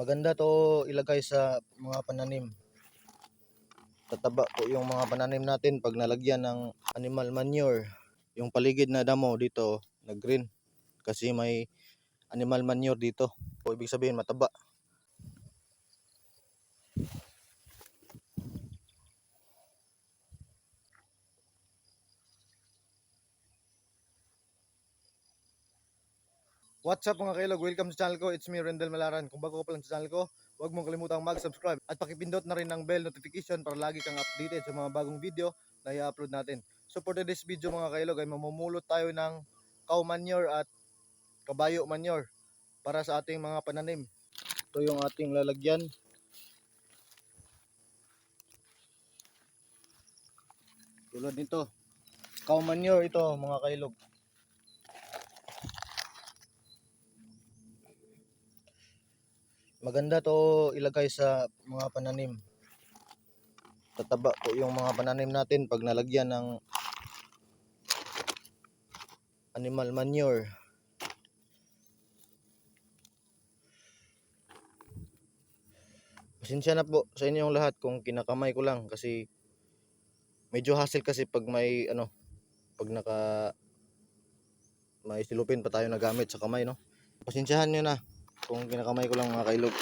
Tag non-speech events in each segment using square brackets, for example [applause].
Maganda to ilagay sa mga pananim. Tataba po yung mga pananim natin pag nalagyan ng animal manure. Yung paligid na damo dito, nag-green. Kasi may animal manure dito. O ibig sabihin mataba. What's up mga kailog? Welcome sa channel ko. It's me, Rendel Malaran. Kung bago ka pa lang sa channel ko, huwag mong kalimutang mag-subscribe at pakipindot na rin ng bell notification para lagi kang updated sa mga bagong video na i-upload natin. So for today's video mga kailog ay mamumulot tayo ng cow manure at kabayo manure para sa ating mga pananim. Ito yung ating lalagyan. Tulad nito. Cow manure ito mga kailog. Maganda to ilagay sa mga pananim. Tataba po yung mga pananim natin pag nalagyan ng animal manure. Pasensya na po sa inyong lahat kung kinakamay ko lang kasi medyo hassle kasi pag may ano pag naka may silupin pa tayo na gamit sa kamay no. Pasensyahan nyo na kung kinakamay ko lang mga kailog.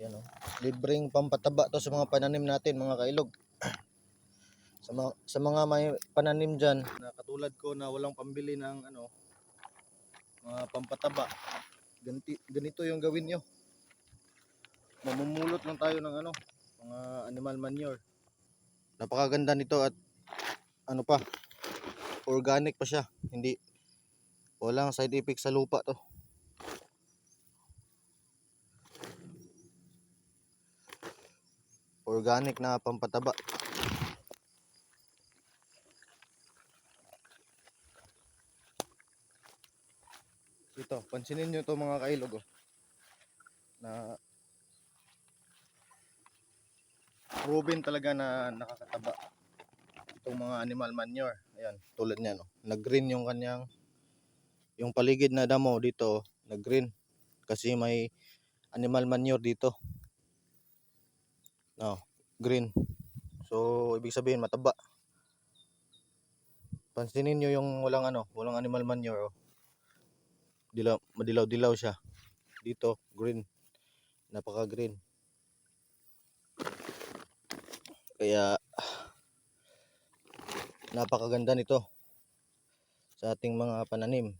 Yan o. Libreng pampataba to sa mga pananim natin mga kailog. [clears throat] sa, mga, sa mga may pananim dyan na katulad ko na walang pambili ng ano mga pampataba. Ganti, ganito yung gawin nyo mamumulot lang tayo ng ano, mga animal manure. Napakaganda nito at ano pa, organic pa siya. Hindi walang side effect sa lupa to. Organic na pampataba. Ito, pansinin nyo to mga kailog oh. Na proven talaga na nakakataba itong mga animal manure. Ayan, tulad niyan, no. Nag-green yung kanyang yung paligid na damo dito, nag-green kasi may animal manure dito. No, green. So, ibig sabihin mataba. Pansinin niyo yung walang ano, walang animal manure. Oh. Dilaw, madilaw-dilaw siya. Dito, green. Napaka-green. Kaya [sighs] napakaganda nito sa ating mga pananim.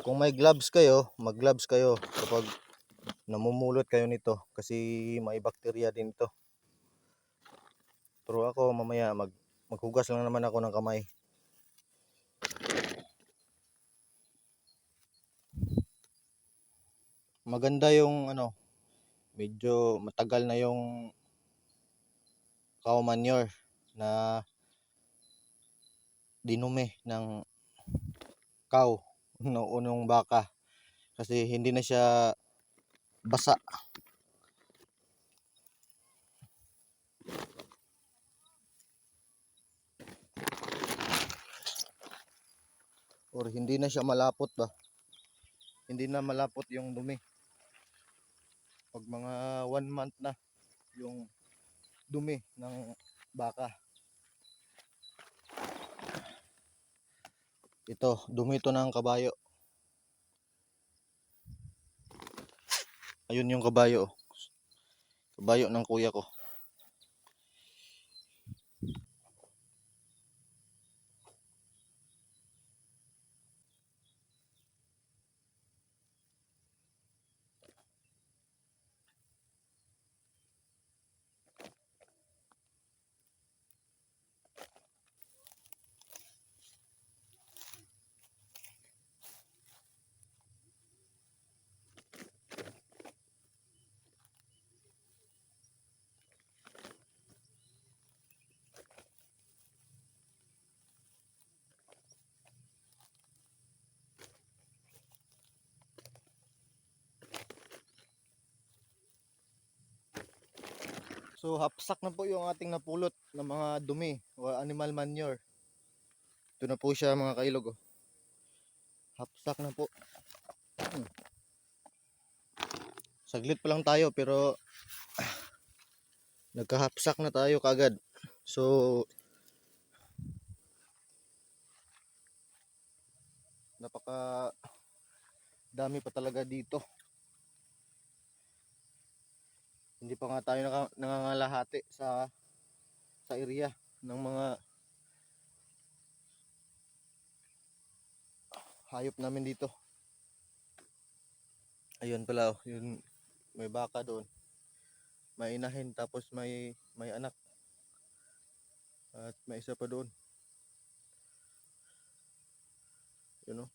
Kung may gloves kayo, mag-gloves kayo kapag namumulot kayo nito kasi may bakterya din ito. Pero ako mamaya mag maghugas lang naman ako ng kamay. Maganda yung ano, medyo matagal na yung cow manure na dinumi ng cow [laughs] noong baka kasi hindi na siya basa. Or hindi na siya malapot ba? Hindi na malapot yung dumi pag mga one month na yung dumi ng baka. Ito, dumi ito ng kabayo. Ayun yung kabayo. oh. Kabayo ng kuya ko. So hapsak na po yung ating napulot ng mga dumi o animal manure. Ito na po siya mga kailog. Oh. Hapsak na po. Hmm. Saglit pa lang tayo pero [sighs] nagkahapsak na tayo kagad. So napaka dami pa talaga dito. Hindi pa nga tayo nangangalahati sa sa area ng mga hayop namin dito. Ayun pala, oh, yun may baka doon. May inahin tapos may may anak. At may isa pa doon. Yun oh.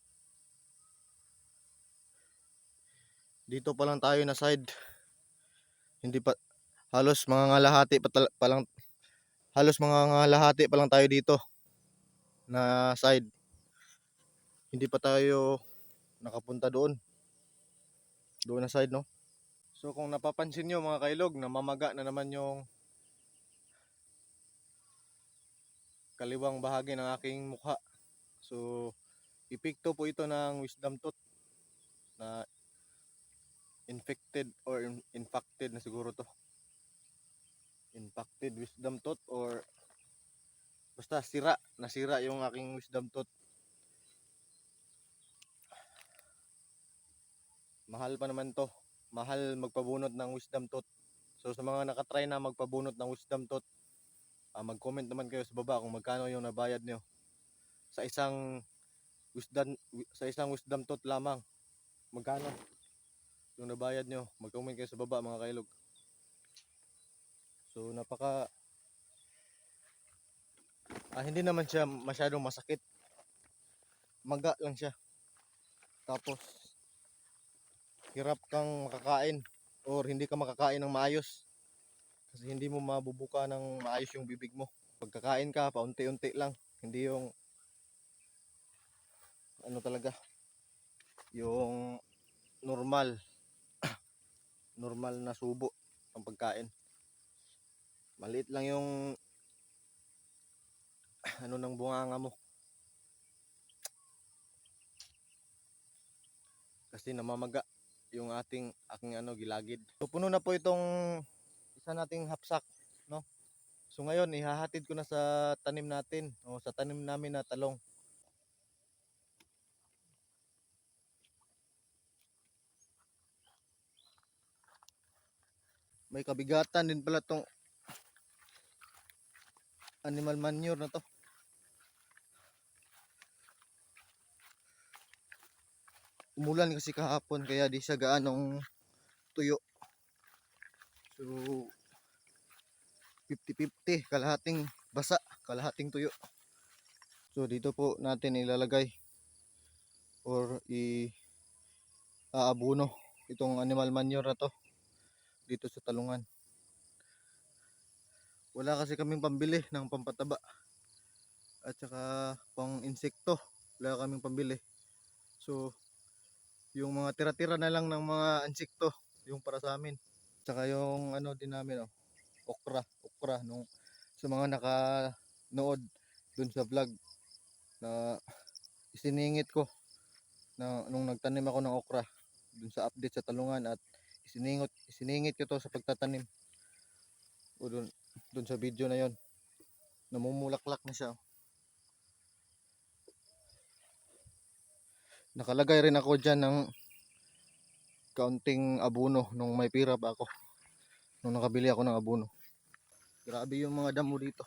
Dito pa lang tayo na side. Hindi pa halos mga ngalahati pa, pa lang halos mga ngalahati pa lang tayo dito na side. Hindi pa tayo nakapunta doon. Doon na side no. So kung napapansin nyo mga kailog, namamaga na naman yung kaliwang bahagi ng aking mukha. So epekto po ito ng wisdom tooth na infected or in- infected na siguro to. Infected wisdom tooth or basta sira, nasira yung aking wisdom tooth. Mahal pa naman to. Mahal magpabunot ng wisdom tooth. So sa mga nakatry na magpabunot ng wisdom tooth, ah, mag-comment naman kayo sa baba kung magkano yung nabayad nyo sa isang wisdom wi- sa isang wisdom tooth lamang. Magkano yung nabayad nyo? Mag-comment kayo sa baba mga kailog. So napaka ah, hindi naman siya masyadong masakit. Maga lang siya. Tapos hirap kang makakain or hindi ka makakain ng maayos. Kasi hindi mo mabubuka ng maayos yung bibig mo. Pagkakain ka, paunti-unti lang. Hindi yung ano talaga yung normal normal na subo ang pagkain. Maliit lang yung [sighs] ano ng bunganga mo. Kasi namamaga yung ating aking ano gilagid. So puno na po itong isa nating hapsak, no? So ngayon ihahatid ko na sa tanim natin o sa tanim namin na talong. May kabigatan din pala tong animal manure na to. Umulan kasi kahapon kaya di siya gaanong tuyo. So 50-50, kalahating basa, kalahating tuyo. So dito po natin ilalagay or i aabuno itong animal manure na to dito sa talungan. Wala kasi kaming pambili ng pampataba at saka pang insekto. Wala kaming pambili. So yung mga tira-tira na lang ng mga insekto yung para sa amin. Tsaka yung ano din namin oh, okra, okra nung sa mga nakanood dun sa vlog na isiningit ko na nung nagtanim ako ng okra dun sa update sa talungan at isiningot isiningit ko to sa pagtatanim. O dun, dun sa video na yon namumulaklak na siya oh. nakalagay rin ako dyan ng kaunting abuno nung may pira pa ako. Nung nakabili ako ng abuno. Grabe yung mga damo dito.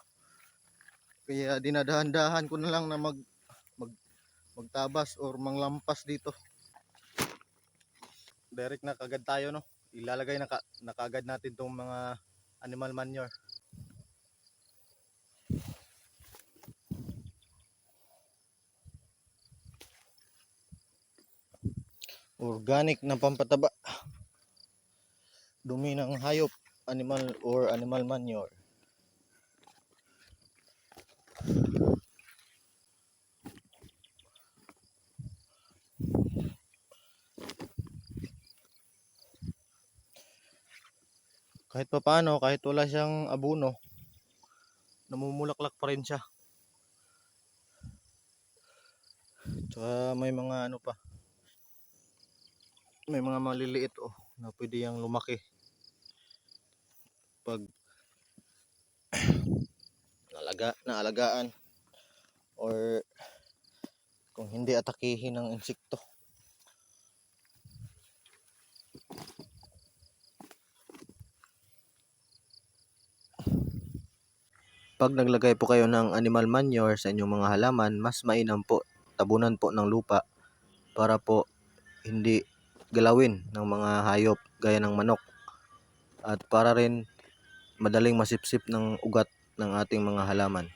Kaya dinadahan-dahan ko na lang na mag, mag magtabas or manglampas dito direct na kagad tayo no? Ilalagay na, ka, na kagad natin tong mga animal manure. Organic na pampataba. Dumi ng hayop animal or animal manure kahit pa paano, kahit wala siyang abuno, namumulaklak pa rin siya. Tsaka may mga ano pa, may mga maliliit oh, na pwede yang lumaki. Pag [clears throat] nalaga, naalagaan or kung hindi atakihin ng insekto. Pag naglagay po kayo ng animal manure sa inyong mga halaman, mas mainam po tabunan po ng lupa para po hindi galawin ng mga hayop gaya ng manok at para rin madaling masipsip ng ugat ng ating mga halaman.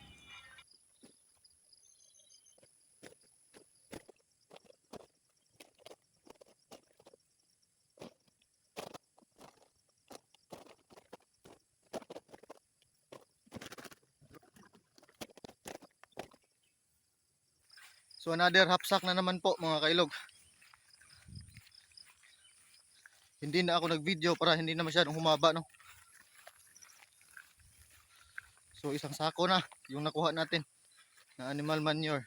So another hapsak na naman po mga kailog. Hindi na ako nag-video para hindi na masyadong humaba no. So isang sako na yung nakuha natin na animal manure.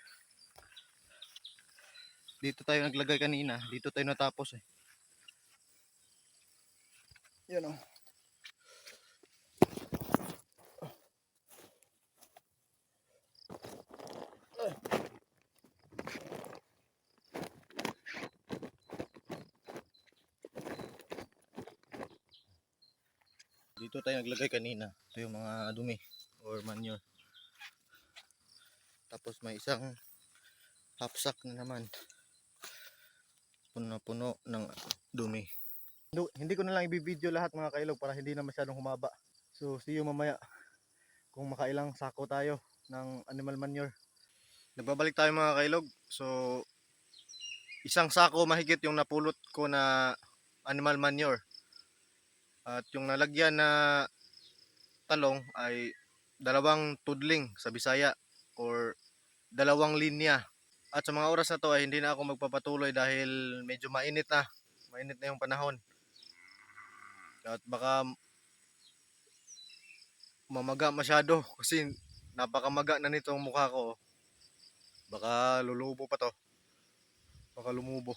Dito tayo naglagay kanina, dito tayo natapos eh. Yan oh. Dito tayo naglagay kanina. Ito yung mga dumi or manure. Tapos may isang hapsak na naman. Puno-puno ng dumi. Hindi- ko na lang i-video lahat mga kailog para hindi na masyadong humaba. So see you mamaya kung makailang sako tayo ng animal manure. Nagbabalik tayo mga kailog. So isang sako mahigit yung napulot ko na animal manure. At yung nalagyan na talong ay dalawang tudling sa Bisaya or dalawang linya. At sa mga oras na to ay hindi na ako magpapatuloy dahil medyo mainit na. Mainit na yung panahon. At baka mamaga masyado [laughs] kasi napakamaga na nitong mukha ko. Baka lulubo pa to. Baka lumubo.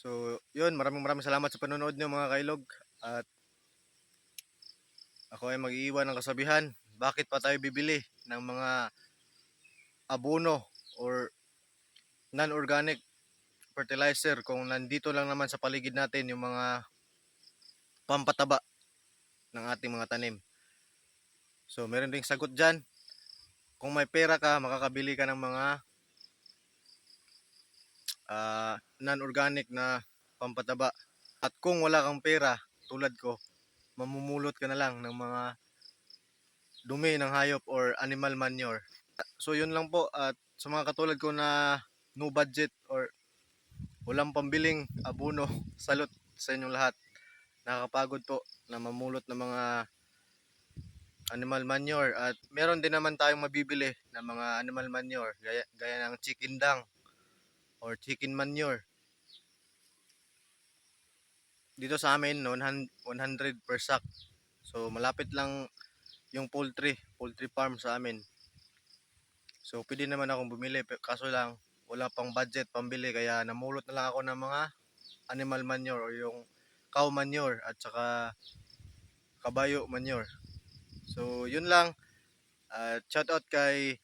So, yun, maraming maraming salamat sa panonood nyo mga kailog. At ako ay mag-iiwan ng kasabihan. Bakit pa tayo bibili ng mga abono or non-organic fertilizer kung nandito lang naman sa paligid natin yung mga pampataba ng ating mga tanim. So, meron ding sagot dyan. Kung may pera ka, makakabili ka ng mga ah, non-organic na pampataba. At kung wala kang pera, tulad ko, mamumulot ka na lang ng mga dumi ng hayop or animal manure. So yun lang po at sa mga katulad ko na no budget or walang pambiling abono, [laughs] salot sa inyong lahat. Nakakapagod po na mamulot ng mga animal manure at meron din naman tayong mabibili ng mga animal manure gaya, gaya ng chicken dung or chicken manure. Dito sa amin, 100 per sack. So malapit lang yung poultry, poultry farm sa amin. So pwede naman akong bumili kaso lang wala pang budget pambili kaya namulot na lang ako ng mga animal manure or yung cow manure at saka kabayo manure. So yun lang. At shout out kay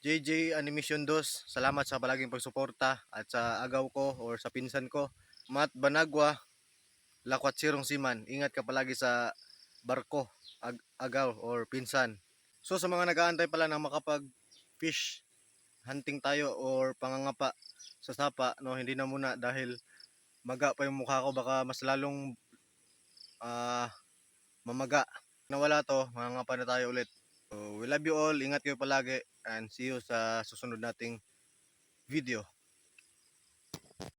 JJ Animation 2. Salamat sa palaging pagsuporta at sa agaw ko or sa pinsan ko. Matt Banagwa, Lakwat Sirong Siman. Ingat ka palagi sa barko, ag- agaw or pinsan. So sa mga nag-aantay pala na makapag fish hunting tayo or pangangapa sa sapa, no, hindi na muna dahil maga pa yung mukha ko baka mas lalong ah, mamaga. Nawala to, mangangapa na tayo ulit. So, we love you all. Ingat kayo palagi and see you sa susunod nating video.